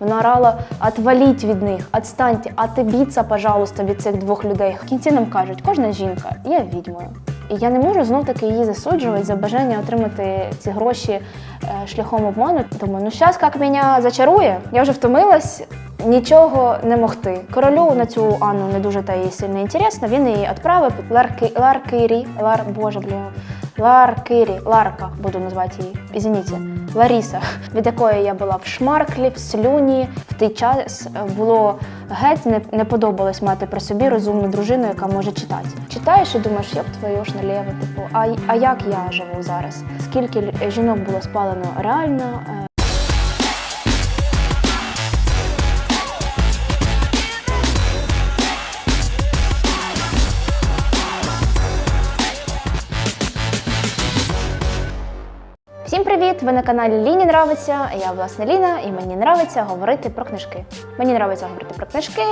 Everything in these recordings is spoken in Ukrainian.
Вона орала «отваліть від них, отстаньте, отебіться, пожалуйста, від цих двох людей. В кінці нам кажуть, кожна жінка є відьмою. І я не можу знов таки її засуджувати за бажання отримати ці гроші е, шляхом обману. Думаю, ну зараз як мене зачарує, я вже втомилась. Нічого не могти. Королю на цю Анну не дуже та їй сильно інтересно. Він її відправив під Ларки, Ларкирі, Лар, Боже, блін, Ларкирі, Ларка буду назвати її. Извините, Ларіса, від якої я була в шмарклі, в слюні. В той час е, було геть не, не подобалось мати при собі розумну дружину, яка може читати. Читаєш і думаєш, як твою ж наліво, типу, а, а як я живу зараз? Скільки жінок було спалено реально? Всім привіт! Ви на каналі Ліні Нравиться. Я власне Ліна, і мені нравиться говорити про книжки. Мені нравиться говорити про книжки,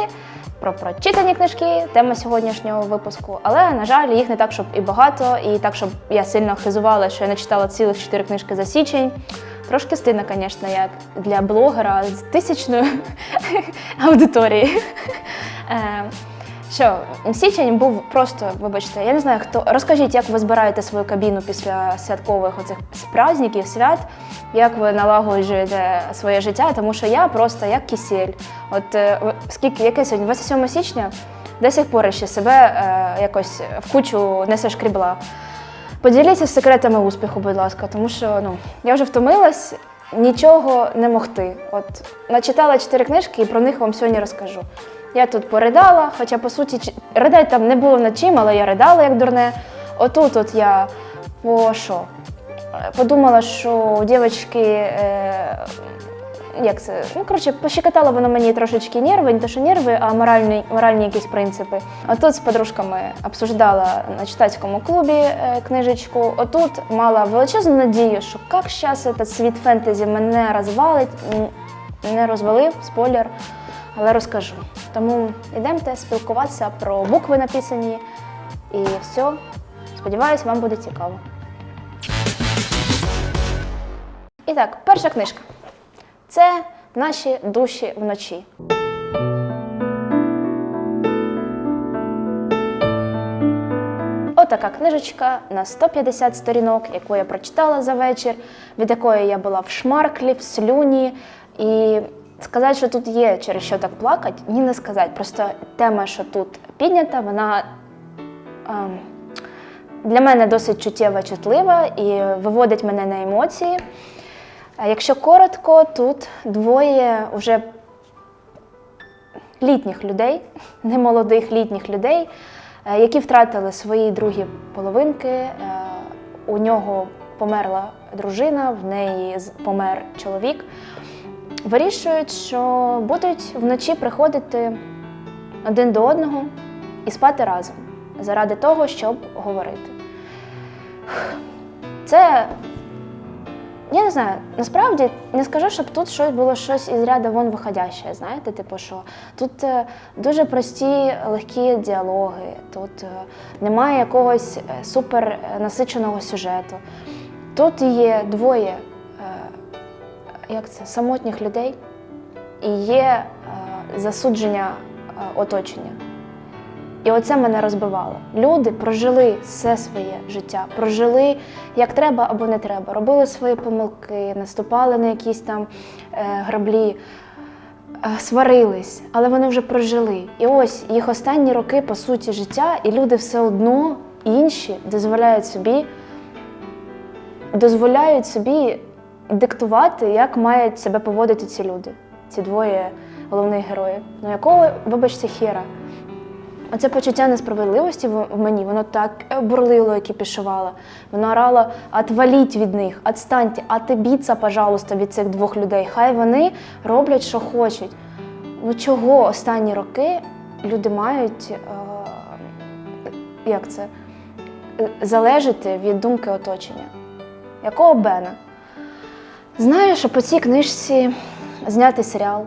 про прочитані книжки, тема сьогоднішнього випуску. Але на жаль, їх не так, щоб і багато, і так, щоб я сильно хизувала, що я не читала цілих чотири книжки за січень. Трошки стидно, звісно, як для блогера з тисячною аудиторією. Що січень був просто, вибачте, я не знаю хто. Розкажіть, як ви збираєте свою кабіну після святкових оцих праздників, свят, як ви налагоджуєте своє життя, тому що я просто як кисель. От е, скільки яке сьогодні? 27 січня до сих пор ще себе е, якось в кучу не сошкрібла. Поділіться секретами успіху, будь ласка, тому що ну я вже втомилась. Нічого не могти. От начитала чотири книжки і про них вам сьогодні розкажу. Я тут поридала, хоча по суті ридати там не було над чим, але я ридала як дурне. Отут от я по що? Подумала, що у дівчинки, е, як це? Ну, коротше, пощекотало воно мені трошечки нерви, не те, що нерви, а моральні, моральні якісь принципи. Отут з подружками обсуждала на читацькому клубі е, книжечку. Отут мала величезну надію, що як зараз цей світ фентезі мене розвалить. Не розвалив, спойлер, але розкажу. Тому йдемте спілкуватися про букви написані і все. Сподіваюсь, вам буде цікаво. І так, перша книжка. Це наші душі вночі. Отака книжечка на 150 сторінок, яку я прочитала за вечір, від якої я була в шмарклі, в слюні. І сказати, що тут є через що так плакати, ні не сказати. Просто тема, що тут піднята, вона ем, для мене досить чуттєва, чутлива і виводить мене на емоції. Якщо коротко, тут двоє вже літніх людей, немолодих літніх людей, е, які втратили свої другі половинки. Е, У нього померла дружина, в неї помер чоловік. Вирішують, що будуть вночі приходити один до одного і спати разом заради того, щоб говорити. Це я не знаю, насправді не скажу, щоб тут щось було щось із ряду вон виходяще. Знаєте, типу, що тут е, дуже прості, легкі діалоги, тут е, немає якогось е, супер е, насиченого сюжету. Тут є двоє як це, самотніх людей і є е, засудження е, оточення. І оце мене розбивало. Люди прожили все своє життя, прожили як треба або не треба, робили свої помилки, наступали на якісь там е, граблі, сварились, але вони вже прожили. І ось їх останні роки, по суті, життя, і люди все одно інші дозволяють собі, дозволяють собі диктувати, як мають себе поводити ці люди, ці двоє головних героїв. Ну якого, вибачте, хера. Оце почуття несправедливості в мені, воно так е, бурлило і кипішувало. Воно орало «отваліть від них, отстаньте, отебіться, пожалуйста, від цих двох людей. Хай вони роблять, що хочуть. Ну чого останні роки люди мають е, як це, е, залежати від думки оточення? Якого Бена? Знаю, що по цій книжці знятий серіал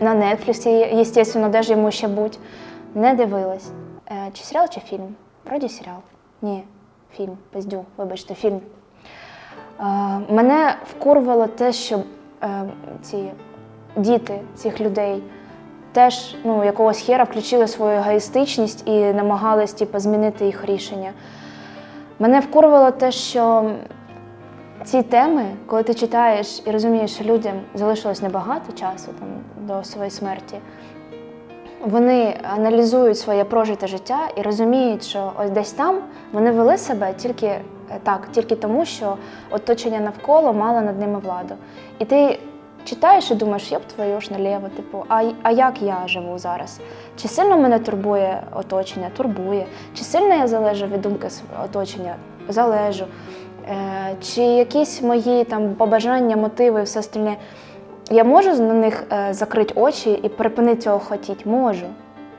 на Нетфліксі, звісно, де ж йому ще будь. Не дивилась. Е, чи серіал, чи фільм? Вроді серіал. Ні, фільм. Пиздю, вибачте, фільм. Е, мене вкурвало те, що е, ці діти цих людей теж ну, якогось хера включили свою егоїстичність і намагались типу, змінити їх рішення. Мене вкурвало те, що ці теми, коли ти читаєш і розумієш, що людям залишилось небагато часу там, до своєї смерті, вони аналізують своє прожите життя і розуміють, що ось десь там вони вели себе тільки е, так, тільки тому, що оточення навколо мало над ними владу. І ти читаєш і думаєш, єб твою ж наліво, типу, а, а як я живу зараз? Чи сильно мене турбує оточення? Турбує. Чи сильно я залежу від думки оточення? Залежу. Е, чи якісь мої там побажання, мотиви, все остальне. Я можу на них е, закрити очі і припинити цього хотіти? Можу.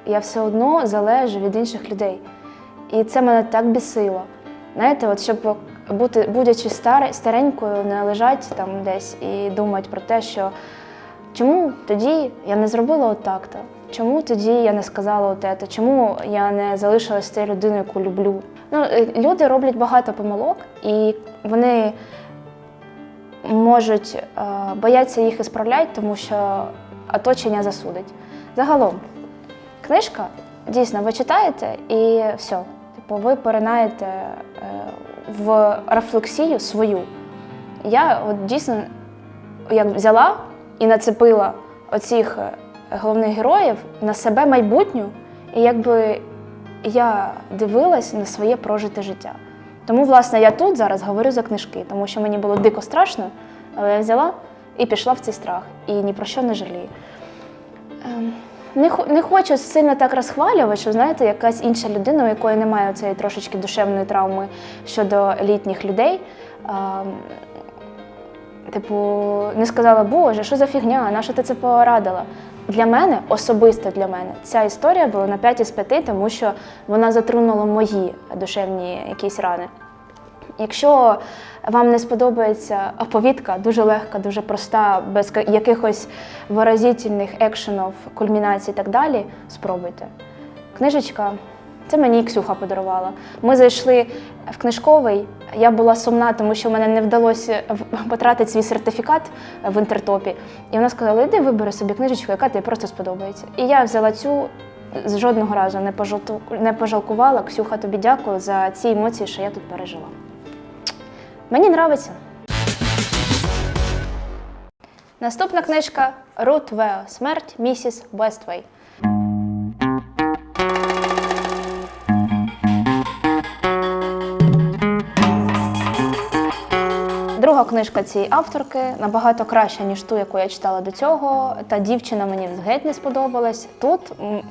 Я все одно залежу від інших людей. І це мене так бісило. Знаєте, от щоб бути, будучи стар, старенькою, не лежати там десь і думати про те, що чому тоді я не зробила отак-то? Чому тоді я не сказала оте? Чому я не залишилась тією людиною, яку люблю? Ну, е, люди роблять багато помилок, і вони можуть е, бояться їх ісправляти, тому що оточення засудить. Загалом, книжка дійсно ви читаєте і все. Типу, ви поринаєте е, в рефлексію свою. Я от дійсно як взяла і нацепила оцих головних героїв на себе майбутню, і якби я дивилась на своє прожите життя. Тому, власне, я тут зараз говорю за книжки, тому що мені було дико страшно, але я взяла і пішла в цей страх, і ні про що не жалію. Ем, Не, не хочу сильно так розхвалювати, що знаєте, якась інша людина, у якої немає цієї трошечки душевної травми щодо літніх людей. ем, Типу, не сказала, Боже, що за фігня, на що ти це порадила? Для мене, особисто для мене, ця історія була на 5 із 5, тому що вона затронула мої душевні якісь рани. Якщо вам не сподобається оповідка, дуже легка, дуже проста, без якихось виразительних екшенів, кульмінацій і так далі, спробуйте. Книжечка, це мені Ксюха подарувала. Ми зайшли в книжковий. Я була сумна, тому що мене не вдалося потратити свій сертифікат в інтертопі. І вона сказала: іди вибери собі книжечку, яка тобі просто сподобається. І я взяла цю. З жодного разу не, пожалту... не пожалкувала. Ксюха, тобі дякую за ці емоції, що я тут пережила. Мені подобається. Наступна книжка Рут Вео Смерть місіс Вествей. Друга книжка цієї авторки набагато краща, ніж ту, яку я читала до цього. Та дівчина мені геть не сподобалась. Тут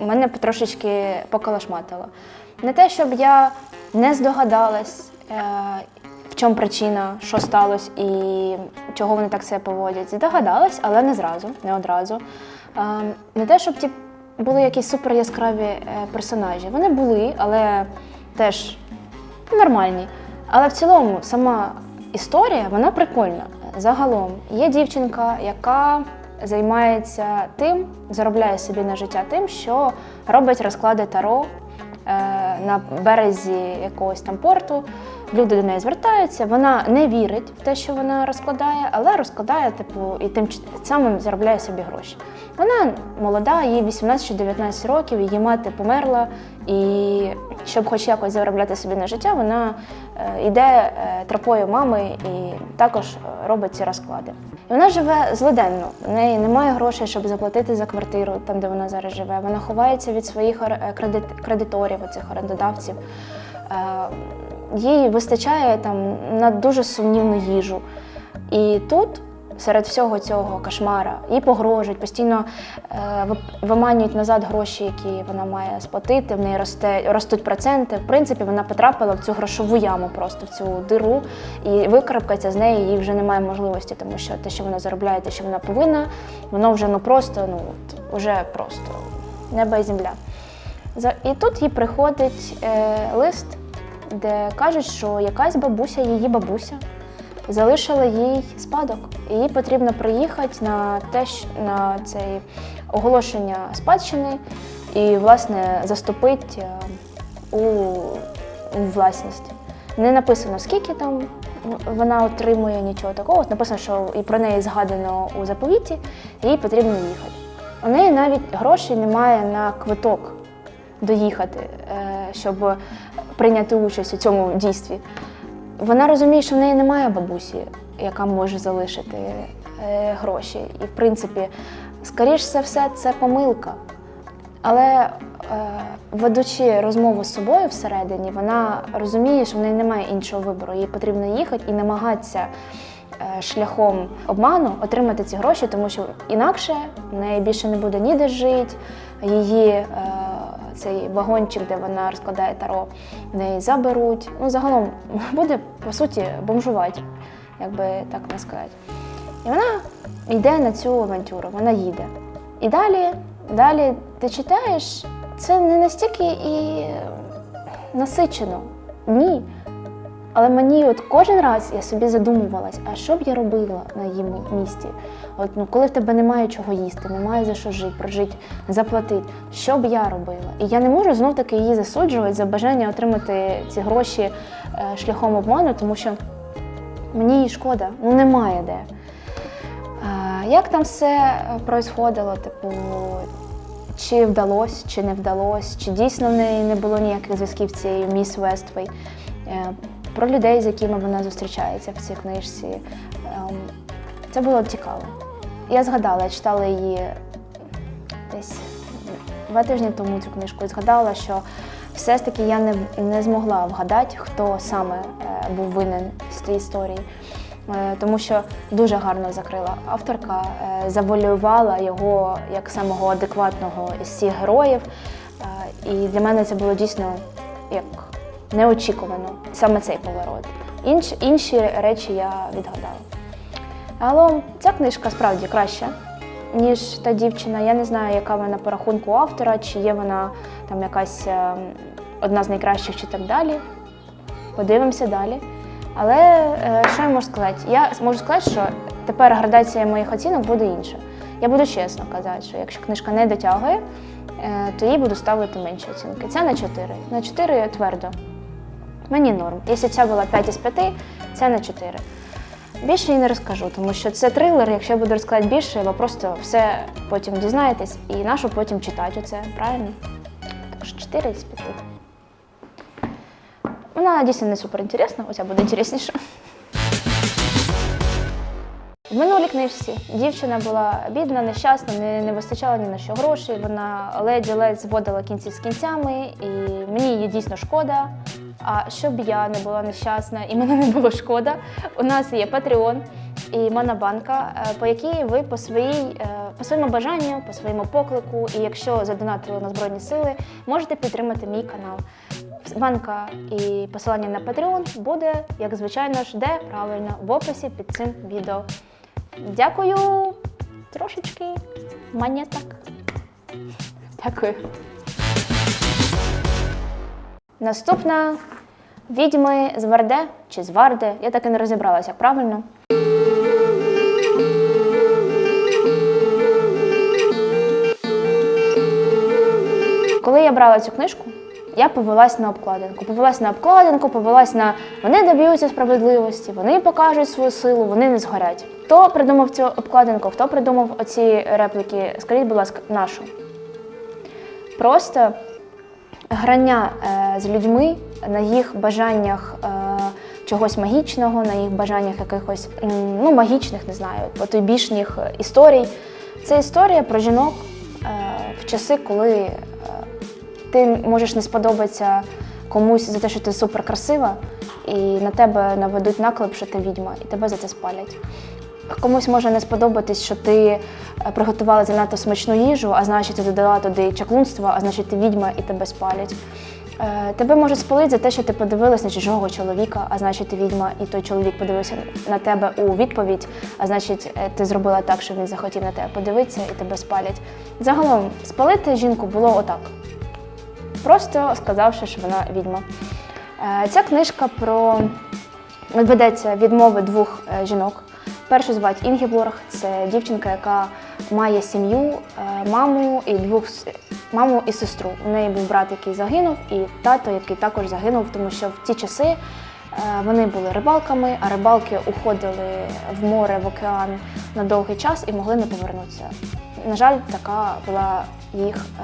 мене трошечки покалашматило. Не те, щоб я не здогадалась, е, в чому причина, що сталося і чого вони так себе поводять. Здогадалась, але не зразу, не одразу. Е, Не те, щоб ті були якісь супер яскраві е, персонажі. Вони були, але теж нормальні. Але в цілому сама історія вона прикольна. Загалом є дівчинка, яка займається тим, заробляє собі на життя тим, що робить розклади таро е, на березі якогось там порту. Люди до неї звертаються, вона не вірить в те, що вона розкладає, але розкладає, типу, і тим самим заробляє собі гроші. Вона молода, їй 18 чи 19 років, її мати померла, і щоб хоч якось заробляти собі на життя, вона е, йде е, тропою мами і також е, робить ці розклади. І вона живе злиденно. У неї немає грошей, щоб заплатити за квартиру, там де вона зараз живе. Вона ховається від своїх кредит- кредиторів, оцих орендодавців. Їй вистачає там на дуже сумнівну їжу. І тут, серед всього цього кошмара, їй погрожують, постійно е, виманюють назад гроші, які вона має сплатити. В неї росте, ростуть проценти. В принципі, вона потрапила в цю грошову яму, просто в цю диру, і викарабкатися з неї їй вже немає можливості, тому що те, що вона заробляє, те, що вона повинна, воно вже ну просто, ну от, уже просто небо і земля. І тут їй приходить е, лист, де кажуть, що якась бабуся, її бабуся, залишила їй спадок. І їй потрібно приїхати на те, на цей оголошення спадщини і, власне, заступити е, у, власність. Не написано, скільки там вона отримує нічого такого. Написано, що і про неї згадано у заповіті, їй потрібно їхати. У неї навіть грошей немає на квиток доїхати, е, щоб прийняти участь у цьому дійстві. Вона розуміє, що в неї немає бабусі, яка може залишити е, гроші. І, в принципі, скоріш за все, це помилка. Але е, ведучи розмову з собою всередині, вона розуміє, що в неї немає іншого вибору. Їй потрібно їхати і намагатися е, шляхом обману отримати ці гроші, тому що інакше в неї більше не буде ніде жити, її е, цей вагончик, де вона розкладає таро, в неї заберуть. Ну, загалом буде, по суті, бомжувати, як би так не сказати. І вона йде на цю авантюру, вона їде. І далі, далі ти читаєш, це не настільки і насичено. Ні. Але мені от кожен раз я собі задумувалась, а що б я робила на її місці? От ну коли в тебе немає чого їсти, немає за що жити, прожити, заплатити, що б я робила? І я не можу знов таки її засуджувати за бажання отримати ці гроші е, шляхом обману, тому що мені її шкода, ну немає де. А, Як там все происходило? Типу, чи вдалося, чи не вдалося, чи дійсно в неї не було ніяких зв'язків з цією міс Вествей, Е, про людей, з якими вона зустрічається в цій книжці. Ем, Це було цікаво. Я згадала, я читала її десь два тижні тому цю книжку і згадала, що все ж таки я не, не змогла вгадати, хто саме е, був винен в цій історії. Е, Тому що дуже гарно закрила авторка, е, завуалювала його як самого адекватного із всіх героїв. І для мене це було дійсно як неочікувано, саме цей поворот. Інш, інші речі я відгадала. Але ця книжка справді краща, ніж та дівчина. Я не знаю, яка вона по рахунку автора, чи є вона там якась е, одна з найкращих чи так далі. Подивимося далі. Але е, що я можу сказати? Я можу сказати, що тепер градація моїх оцінок буде інша. Я буду чесно казати, що якщо книжка не дотягує, е, то їй буду ставити менші оцінки. Це на 4. На 4 твердо. Мені норм. Якщо ця була 5 із 5, це на 4. Більше я не розкажу, тому що це трилер. Якщо я буду розказати більше, ви просто все потім дізнаєтесь і нашу потім читати оце, правильно? Так що 4 із 5. Вона дійсно не супер інтересна, оця буде інтересніше. В минулій книжці дівчина була бідна, нещасна, не, не вистачало ні на що грошей. Вона ледь-ледь зводила кінці з кінцями, і мені її дійсно шкода. А щоб я не була нещасна і мене не було шкода, у нас є Patreon і Монобанка, е, по якій ви по своїй е, по своєму бажанню, по своєму поклику, і якщо задонатили на Збройні Сили, можете підтримати мій канал. Банка і посилання на Patreon буде, як звичайно ж, де правильно в описі під цим відео. Дякую трошечки монеток. Дякую. Наступна відьми з Варде чи з Варди. Я так і не розібралася, правильно. Коли я брала цю книжку, я повелась на обкладинку. Повелась на обкладинку, повелась на вони доб'ються справедливості, вони покажуть свою силу, вони не згорять. Хто придумав цю обкладинку, хто придумав оці репліки? Скажіть, будь ласка, нашу. Просто грання е, з людьми на їх бажаннях е, чогось магічного, на їх бажаннях якихось ну, магічних, не знаю, потойбічних історій. Це історія про жінок е, в часи, коли ти можеш не сподобатися комусь за те, що ти супер красива, і на тебе наведуть наклеп, що ти відьма, і тебе за це спалять. Комусь може не сподобатись, що ти е, приготувала занадто смачну їжу, а значить ти додала туди чаклунство, а значить ти відьма і тебе спалять. Е, Тебе можуть спалити за те, що ти подивилась на чужого чоловіка, а значить ти відьма, і той чоловік подивився на тебе у відповідь, а значить е, ти зробила так, що він захотів на тебе подивитися і тебе спалять. Загалом, спалити жінку було отак. Просто сказавши, що вона відьма. Ця книжка про ведеться відмови двох жінок. Першу звати Інгіблорг, це дівчинка, яка має сім'ю, е, маму і двох маму і сестру. У неї був брат, який загинув, і тато, який також загинув, тому що в ті часи Е, Вони були рибалками, а рибалки уходили в море, в океан на довгий час і могли не повернутися. На жаль, така була їх е,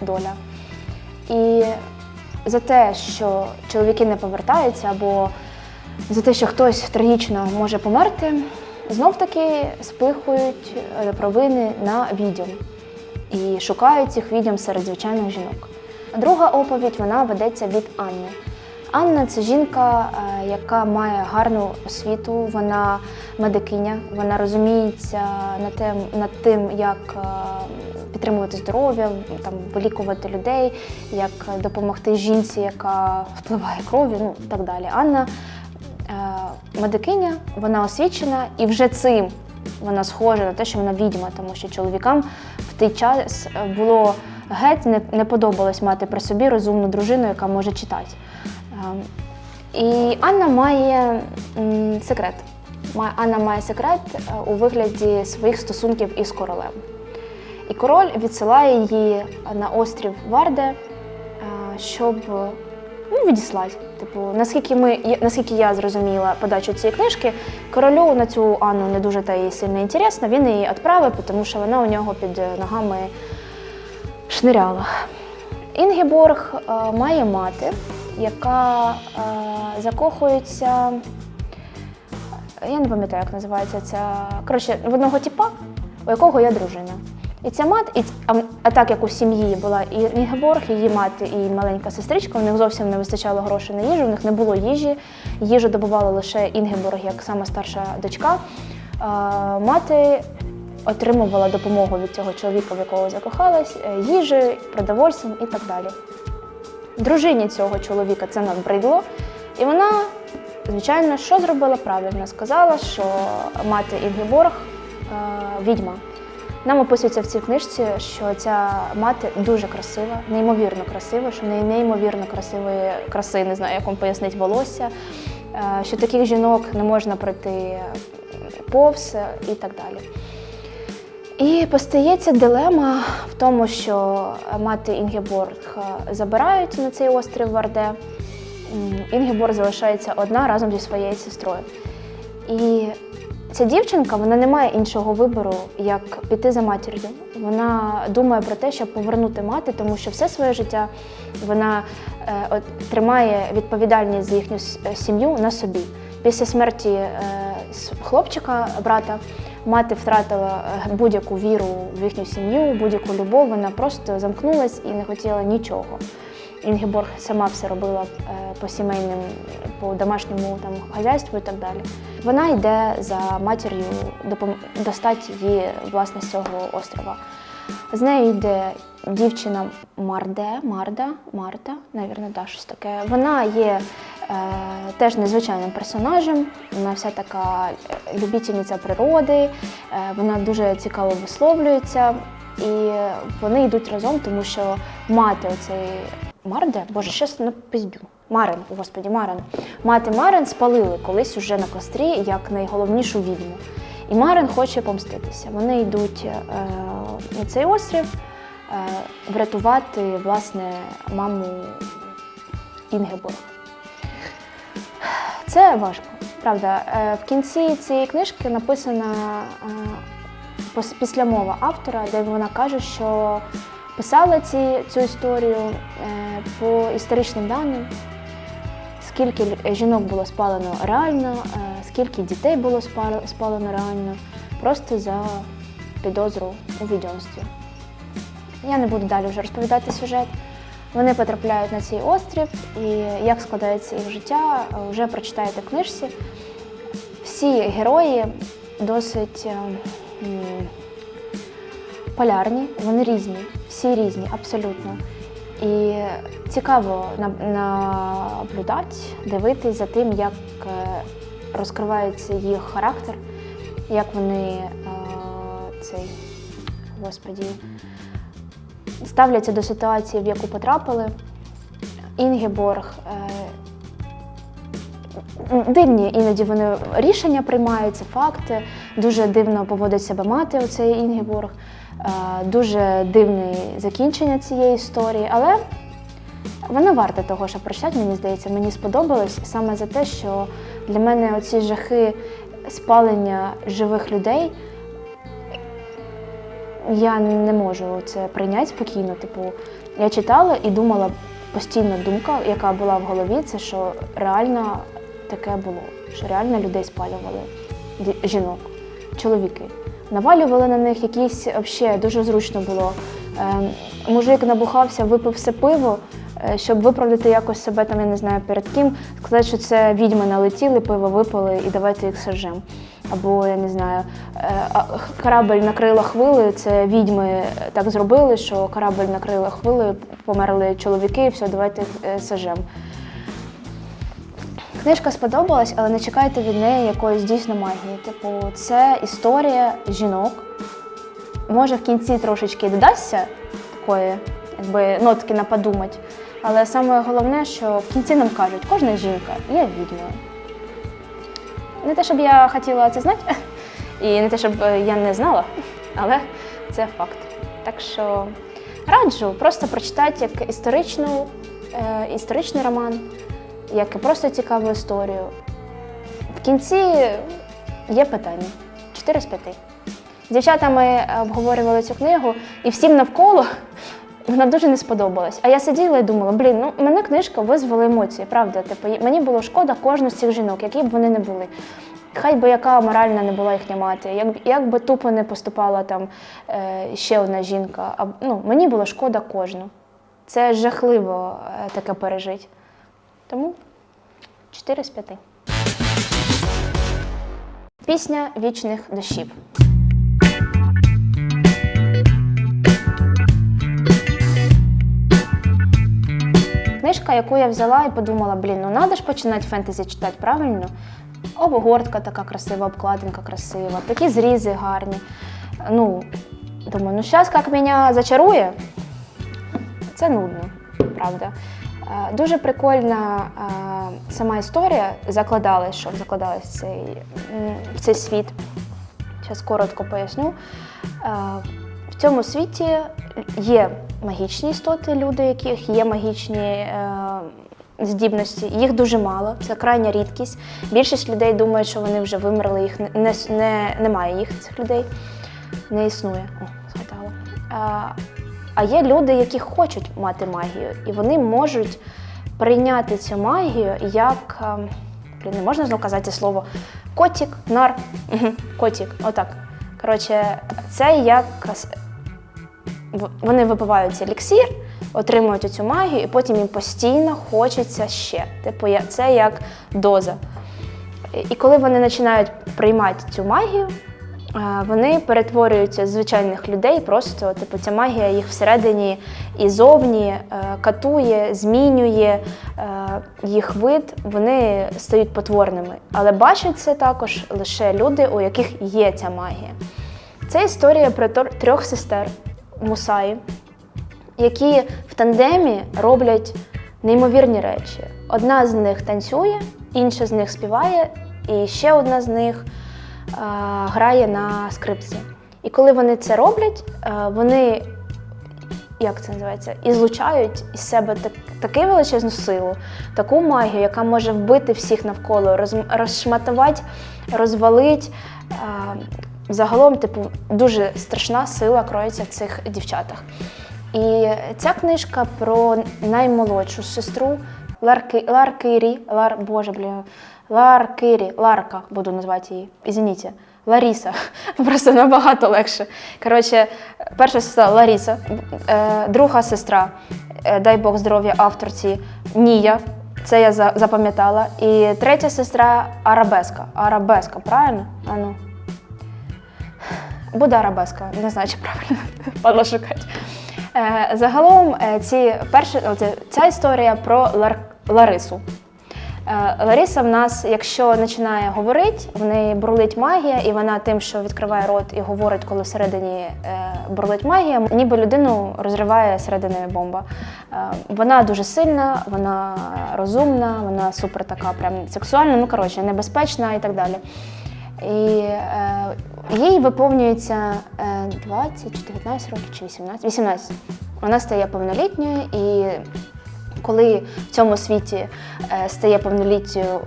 доля. І за те, що чоловіки не повертаються, або за те, що хтось трагічно може померти, знов таки спихують е, провини на відьом і шукають цих відьом серед звичайних жінок. Друга оповідь вона ведеться від Анни. Анна це жінка, е, яка має гарну освіту, вона медикиня, вона розуміється над тим, над тим, як е, підтримувати здоров'я, там вилікувати людей, як допомогти жінці, яка впливає кров'ю, ну так далі. Анна медикиня, вона освічена і вже цим вона схожа на те, що вона відьма, тому що чоловікам в той час е, було геть не, не подобалось мати при собі розумну дружину, яка може читати. Ем, І Анна має секрет. Анна має секрет е, у вигляді своїх стосунків із королем. І король відсилає її на острів Варде, е, щоб ну, відіслати. Типу, наскільки ми, я- наскільки я зрозуміла подачу цієї книжки, королю на цю Анну не дуже та й сильно інтересно, він її відправив, тому що вона у нього під ногами шниряла. Інгеборг е, має мати, яка е, закохується. Я не пам'ятаю, як називається ця. Коротше, в одного типа, у якого є дружина. І ця мати, і, а, а так як у сім'ї була і Інгеборг, її мати і маленька сестричка, у них зовсім не вистачало грошей на їжу, у них не було їжі. Їжу добувала лише Інгеборг, як сама старша дочка. А, мати отримувала допомогу від цього чоловіка, в якого закохалась, е, їжі, продовольством і так далі. Дружині цього чоловіка це набридло, і вона, звичайно, що зробила правильно? Сказала, що мати Інгеборг е, відьма. Нам описується в цій книжці, що ця мати дуже красива, неймовірно красива, що в неї неймовірно красивої краси, не знаю, як вам пояснить волосся, е, що таких жінок не можна пройти повз і так далі. І постається дилема в тому, що мати Інгеборг забирають на цей острів Варде. Інгеборг залишається одна разом зі своєю сестрою. І ця дівчинка вона не має іншого вибору, як піти за матір'ю. Вона думає про те, щоб повернути мати, тому що все своє життя вона е, от, тримає відповідальність за їхню е, сім'ю на собі. Після смерті е, хлопчика, брата, мати втратила е, будь-яку віру в їхню сім'ю, будь-яку любов. Вона просто замкнулась і не хотіла нічого. Інгеборг сама все робила е, по сімейним, по домашньому там хазяйству і так далі. Вона йде за матір'ю достати її власне з цього острова. З нею йде дівчина Марде, Марда, Марта, навірно, да, щось таке. Вона є е, теж незвичайним персонажем. Вона вся така е, любительниця природи, е, вона дуже цікаво висловлюється. І вони йдуть разом, тому що мати оцей Марде, боже, щось напиздю. Марин, господі, Марин. Мати Марин спалили колись уже на кострі як найголовнішу відьму. І Марин хоче помститися. Вони йдуть е, на цей острів е, врятувати власне маму Інгеборг. Це важко, правда. Е, В кінці цієї книжки написана е, післямова автора, де вона каже, що писала ці, цю історію е, по історичним даним, скільки жінок було спалено реально, е, скільки дітей було спалено реально, просто за підозру у відьомстві. Я не буду далі вже розповідати сюжет. Вони потрапляють на цей острів, і як складається їх життя, е, вже прочитаєте в книжці. Всі герої досить е, м, полярні, вони різні, всі різні, абсолютно. І цікаво на- наблюдати, дивитись за тим, як е, розкривається їх характер, як вони е, цей, господі, ставляться до ситуації, в яку потрапили. Інгеборг. е, Дивні іноді вони рішення приймають, це факти. Дуже дивно поводить себе мати оцей Інгеборг. Е, Дуже дивне закінчення цієї історії, але Вона варта того, щоб прочитати, мені здається, мені сподобалось саме за те, що для мене оці жахи спалення живих людей. Я не можу це прийняти спокійно. Типу, я читала і думала, постійно думка, яка була в голові, це що реально таке було, що реально людей спалювали жінок, чоловіки. Навалювали на них якісь взагалі дуже зручно було. Ем, мужик набухався, випив все пиво, е, щоб виправдати якось себе там, я не знаю перед ким, сказати, що це відьми налетіли, пиво випили і давайте їх сожжемо. Або я не знаю, е, корабль накрила хвили, це відьми так зробили, що корабль накрила хвили, померли чоловіки, і все, давайте їх е, сожжемо. Книжка сподобалась, але не чекайте від неї якоїсь дійсно магії. Типу, це історія жінок. Може, в кінці трошечки додасться такої, якби нотки на подумать. Але саме головне, що в кінці нам кажуть, кожна жінка є відьмою. Не те, щоб я хотіла це знати, і не те, щоб е, я не знала, але це факт. Так що раджу просто прочитати як історичну, е, історичний роман, як і просто цікаву історію. В кінці є питання. 4 з 5. З дівчатами е, обговорювали цю книгу, і всім навколо вона дуже не сподобалась. А я сиділа і думала, блін, ну мене книжка визвала емоції, правда. Типу, мені було шкода кожну з цих жінок, які б вони не були. Хай би яка моральна не була їхня мати, як, як би тупо не поступала там е, ще одна жінка. А, ну, мені було шкода кожну. Це жахливо е, таке пережити. Тому 4 з 5. Пісня вічних дощів. Книжка, яку я взяла і подумала, блін, ну треба ж починати фентезі читати, правильно? Обгортка така красива, обкладинка красива, такі зрізи гарні. Ну, думаю, ну зараз як мене зачарує, це нудно, правда. Е, Дуже прикольна е, сама історія закладалась, що закладалась в цей, в цей світ. Зараз коротко поясню. Е, В цьому світі є магічні істоти, люди, яких є магічні здібності. Їх дуже мало, це крайня рідкість. Більшість людей думають, що вони вже вимерли, їх не, не, немає їх, цих людей. Не існує. О, згадала. А, є люди, які хочуть мати магію, і вони можуть прийняти цю магію як. ем, Блін, не можна знову казати слово котик, нар, Мгм, котик, отак. Коротше, це як вони випивають еліксір, отримують цю магію, і потім їм постійно хочеться ще. Типу, це як доза. І коли вони починають приймати цю магію, е, вони перетворюються з звичайних людей. Просто типу, ця магія їх всередині і зовні е, катує, змінює е, їх вид, вони стають потворними. Але бачать це також лише люди, у яких є ця магія. Це історія про трьох сестер Мусаї, які в тандемі роблять неймовірні речі. Одна з них танцює, інша з них співає, і ще одна з них грає на скрипці. І коли вони це роблять, е, вони як це називається, ізлучають із себе так, таку величезну силу, таку магію, яка може вбити всіх навколо, роз, розшматувати, розвалити. Е, загалом, типу, дуже страшна сила кроється в цих дівчатах. І ця книжка про наймолодшу сестру Ларки, Ларкирі, Лар, Боже, бля, Ларкирі, Ларка буду назвати її. Извините. Ларіса. Просто набагато легше. Коротше, перша сестра Ларіса, е, друга сестра, е, дай Бог здоров'я авторці Нія. Це я за- запам'ятала. І третя сестра Арабеска. Арабеска, правильно? А ну. Буде арабеска, не знаю, чи правильно падла шукати. Е, загалом, ці перші, ця історія про Лар, Ларису. Е, Лариса в нас, якщо починає говорити, в неї бурлить магія, і вона тим, що відкриває рот і говорить, коли всередині е, бурлить магія, ніби людину розриває серединою бомба. Е, Вона дуже сильна, вона розумна, вона супер така, прям сексуальна, ну коротше, небезпечна і так далі. І е, їй виповнюється е, 20 чи 19 років, чи 18? 18. Вона стає повнолітньою і коли в цьому світі е, стає повноліттю е,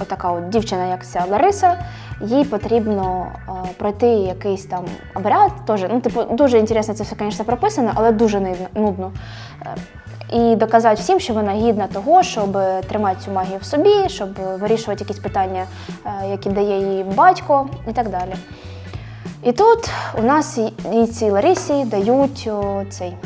отака от дівчина, як ця Лариса, їй потрібно е, пройти якийсь там обряд. Теж, ну, типу, дуже інтересно це все, звісно, прописано, але дуже нудно- І доказати всім, що вона гідна того, щоб тримати цю магію в собі, щоб вирішувати якісь питання, які дає їй батько, і так далі. І тут у нас і цій Ларисі дають цей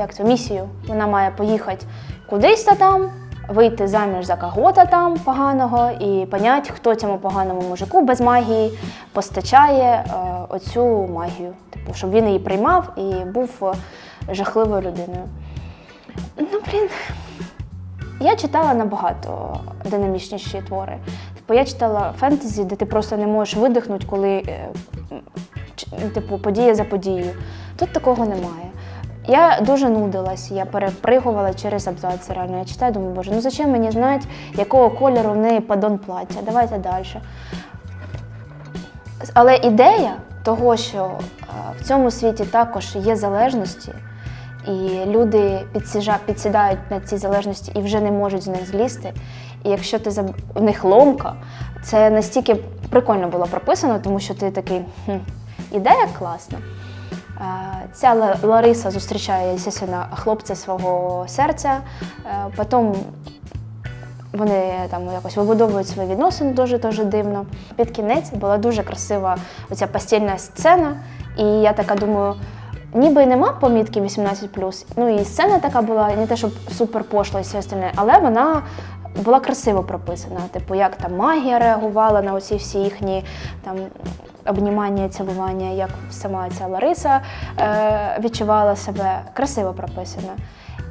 як це, місію. Вона має поїхати кудись та там, вийти заміж за кого-то там поганого і поняти, хто цьому поганому мужику без магії постачає е, оцю магію. Типу, щоб він її приймав і був е, жахливою людиною. Ну, блін. Я читала набагато динамічніші твори. Типу, я читала фентезі, де ти просто не можеш видихнути, коли е, типу, подія за подією. Тут такого немає. Я дуже нудилась, я перепригувала через абзаці. Реально я читаю, думаю, боже, ну зачем мені знати, якого кольору в неї падон плаття? Давайте далі. Але ідея того, що е, в цьому світі також є залежності, і люди підсідають на ці залежності і вже не можуть з них злізти. І якщо ти заб... в них ломка, це настільки прикольно було прописано, тому що ти такий хм, ідея класна. Е, Ця Лариса зустрічає, звісно, хлопця свого серця, е, потім вони там якось вибудовують свої відносини дуже дуже дивно. Під кінець була дуже красива оця постільна сцена, і я така думаю. Ніби нема помітки 18+, ну і сцена така була, не те, щоб супер пошла і все остальне, але вона була красиво прописана. Типу, як там магія реагувала на оці всі їхні там обнімання, цілування, як сама ця Лариса е, відчувала себе красиво прописано.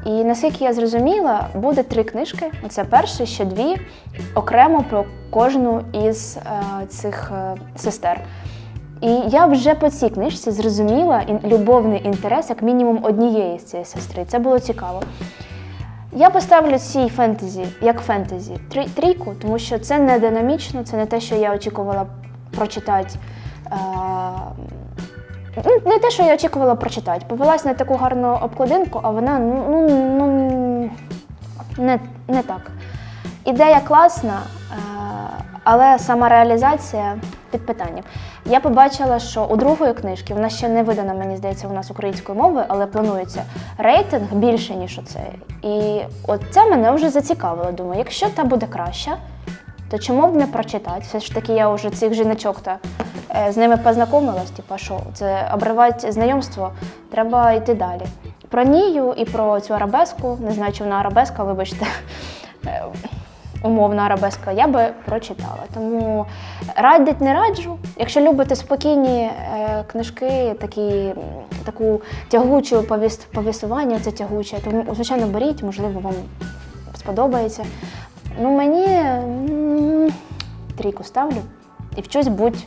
І наскільки я зрозуміла, буде три книжки. Це перше, ще дві, окремо про кожну із е, цих е, сестер. І я вже по цій книжці зрозуміла любовний інтерес як мінімум однієї з цієї сестри. Це було цікаво. Я поставлю цій фентезі як фентезі трійку, тому що це не динамічно, це не те, що я очікувала прочитати. Е, ну, не те, що я очікувала прочитати. Повелась на таку гарну обкладинку, а вона ну, ну, ну не, не так. Ідея класна, е, але сама реалізація під питанням. Я побачила, що у другої книжки вона ще не видана, мені здається, у нас українською мовою, але планується рейтинг більше, ніж оцей. І от це мене вже зацікавило. Думаю, якщо та буде краща, то чому б не прочитати? Все ж таки, я вже цих жіночок та е, з ними познайомилась. Типа, що це обривати знайомство, треба йти далі. Про Нію і про цю арабеску, не знаю, чи вона арабеска, вибачте. Умовна арабеска, я би прочитала. Тому радить не раджу. Якщо любите спокійні е, книжки, такі, таку тягучу повіс- повісування, це тягуче, тому, звичайно, беріть, можливо, вам сподобається. Ну, мені м, трійку ставлю і вчусь будь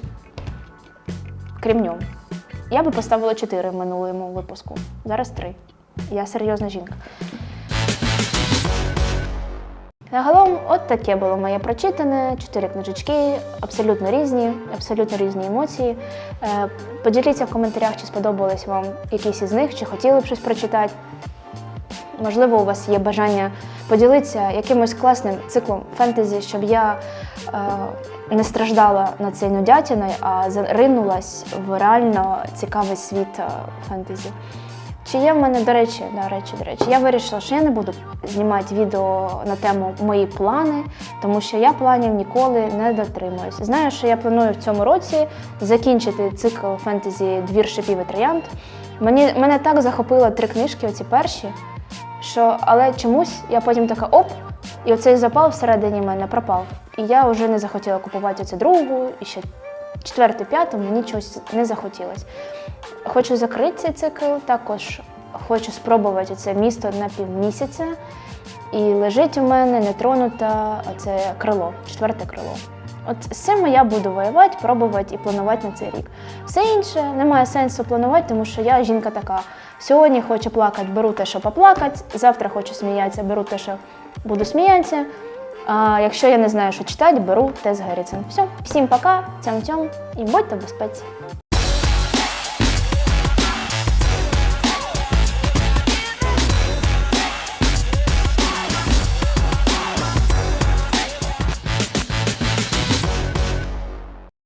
кремнем. Я би поставила 4 в минулому випуску. Зараз 3. Я серйозна жінка. Загалом, от таке було моє прочитане. Чотири книжечки, абсолютно різні, абсолютно різні емоції. Е, Поділіться в коментарях, чи сподобались вам якісь із них, чи хотіли б щось прочитати. Можливо, у вас є бажання поділитися якимось класним циклом фентезі, щоб я е, не страждала на цей нудятіною, а заринулась в реально цікавий світ е, фентезі. Чи є в мене, до речі, до речі, до речі, я вирішила, що я не буду знімати відео на тему мої плани, тому що я планів ніколи не дотримуюсь. Знаю, що я планую в цьому році закінчити цикл фентезі Двір шипів і троянд. Мені мене так захопило три книжки, оці перші, що але чомусь я потім така оп, і оцей запал всередині мене пропав. І я вже не захотіла купувати оцю другу, і ще четверту, п'яту мені чогось не захотілося. Хочу закрити цей цикл, також хочу спробувати це місто на півмісяця. І лежить у мене нетронуте це крило, четверте крило. От з цим я буду воювати, пробувати і планувати на цей рік. Все інше немає сенсу планувати, тому що я жінка така. Сьогодні хочу плакати, беру те, що поплакати, завтра хочу сміятися, беру те, що буду сміятися. А якщо я не знаю, що читати, беру Тес Геррісон. Все, всім пока, цям-тям і будьте в безпеці.